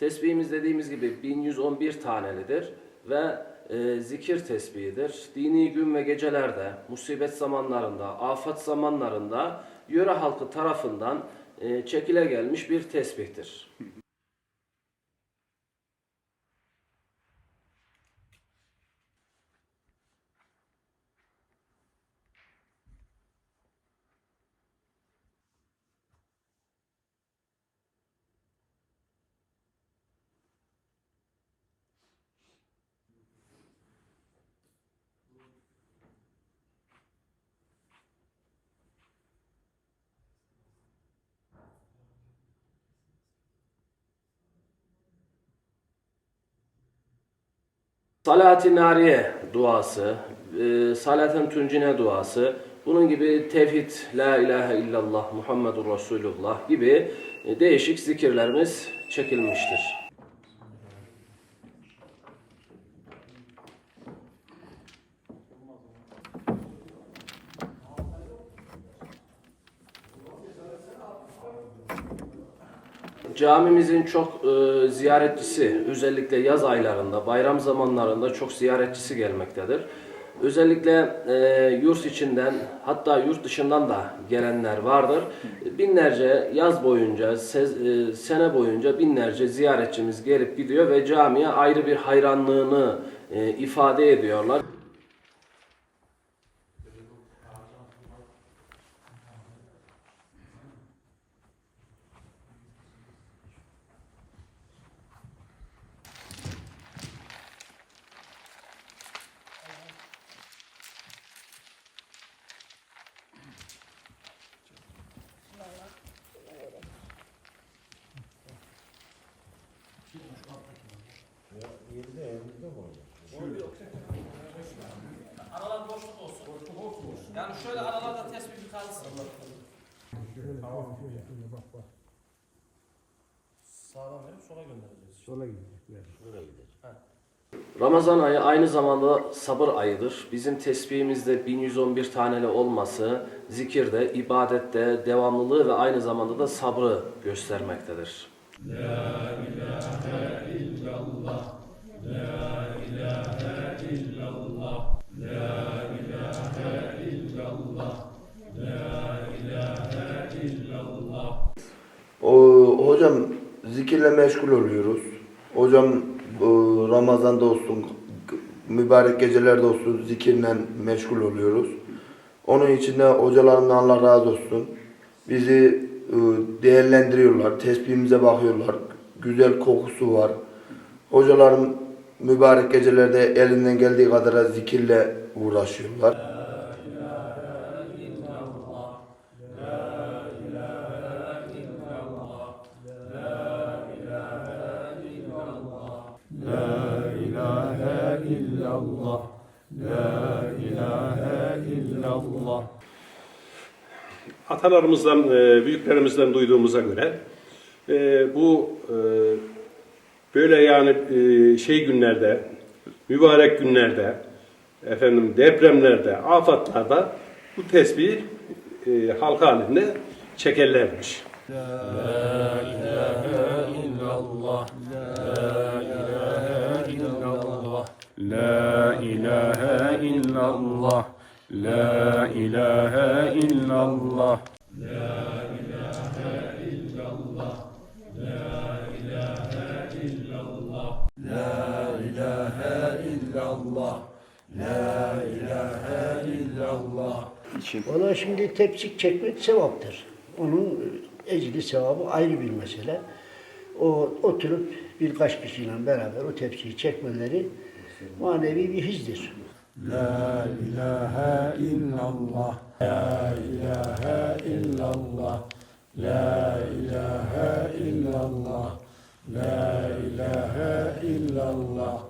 Tesbihimiz dediğimiz gibi 1111 tanelidir ve e, zikir tesbihidir. Dini gün ve gecelerde, musibet zamanlarında, afet zamanlarında yöre halkı tarafından e, çekile gelmiş bir tesbihtir. Salat-ı Nariye duası, e, Salat-ı Tuncine duası, bunun gibi tevhid, La ilahe illallah, Muhammedur Resulullah gibi e, değişik zikirlerimiz çekilmiştir. Camimizin çok e, ziyaretçisi, özellikle yaz aylarında, bayram zamanlarında çok ziyaretçisi gelmektedir. Özellikle e, yurt içinden hatta yurt dışından da gelenler vardır. Binlerce yaz boyunca, sez- e, sene boyunca binlerce ziyaretçimiz gelip gidiyor ve camiye ayrı bir hayranlığını e, ifade ediyorlar. Aralar boşluk olsun. Yani şöyle aralarda tespih bir kalsın. Sağdan verip sola göndereceğiz. Sola gidecek. Ramazan ayı aynı zamanda sabır ayıdır. Bizim tesbihimizde 1111 taneli olması zikirde, ibadette devamlılığı ve aynı zamanda da sabrı göstermektedir. O, hocam zikirle meşgul oluyoruz. Hocam e, Ramazan'da olsun, mübarek gecelerde olsun zikirle meşgul oluyoruz. Onun için de hocalarımdan Allah razı olsun. Bizi e, değerlendiriyorlar, tesbihimize bakıyorlar. Güzel kokusu var. Hocalarım mübarek gecelerde elinden geldiği kadar zikirle uğraşıyorlar. atalarımızdan, e, büyüklerimizden duyduğumuza göre e, bu e, Böyle yani e, şey günlerde, mübarek günlerde, efendim depremlerde, afatlarda bu tesbih e, halka halinde çekerlermiş. La ilahe illallah, la ilahe illallah, la ilahe illallah, la ilahe illallah, la ilahe illallah, La ilahe illallah. Ona şimdi tepsik çekmek sevaptır. Onun e, ecri sevabı ayrı bir mesele. O oturup birkaç kişiyle beraber o tepsiyi çekmeleri manevi bir hizdir. La ilahe illallah. La ilahe illallah. La ilahe illallah. La ilahe illallah.